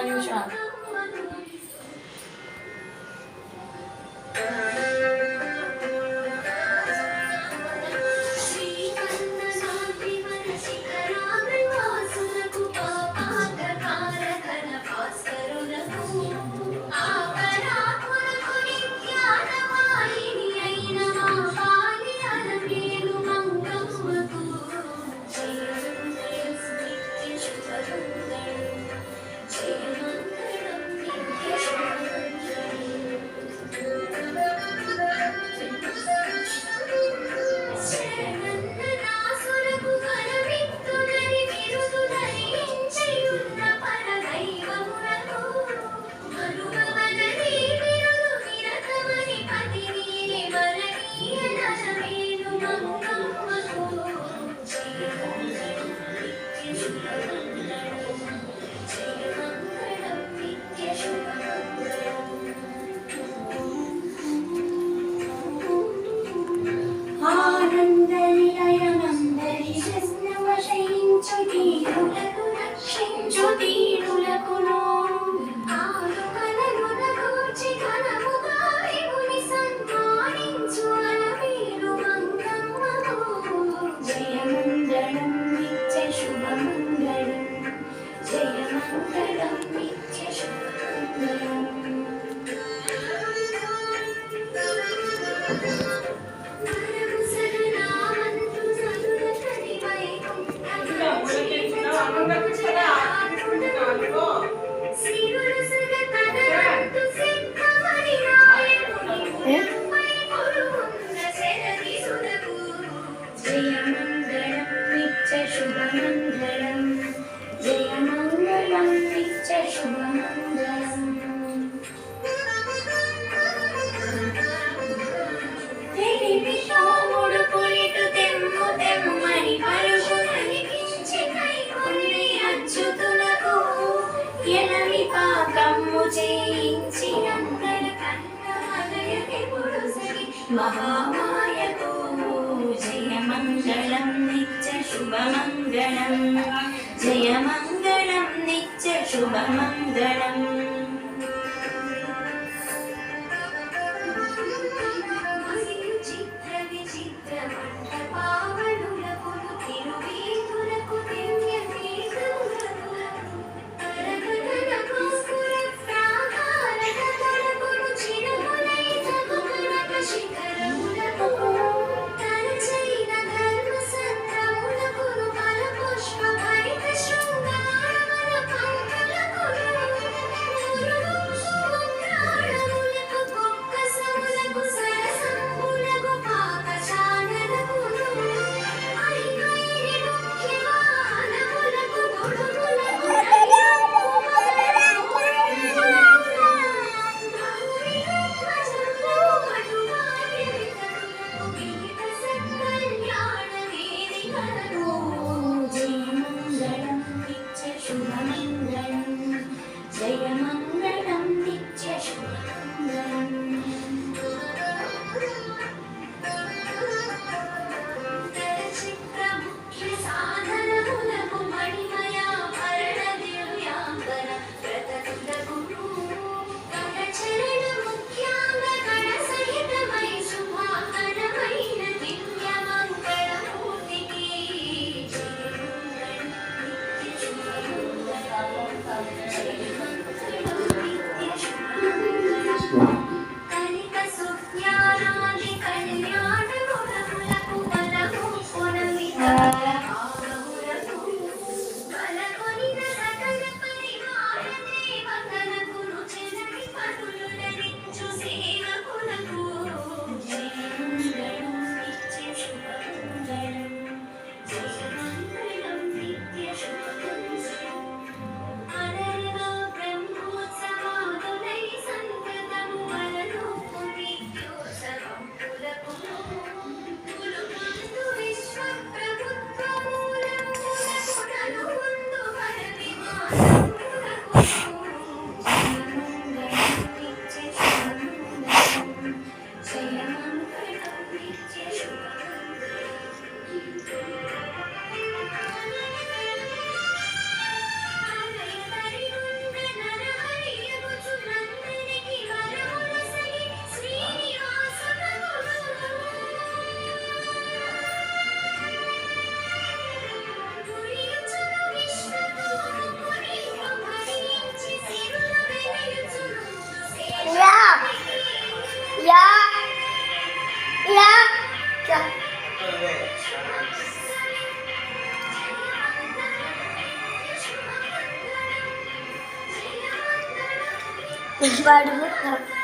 아 니, 요. शुभमङ्गलं जयमङ्गलं नित्य शुभमङ्गलम् महामायतो जयमङ्गलं नित्यशुभमङ्गलम् जयमङ्गलं नित्यशुभमङ्गलम् కనుక Bari bu.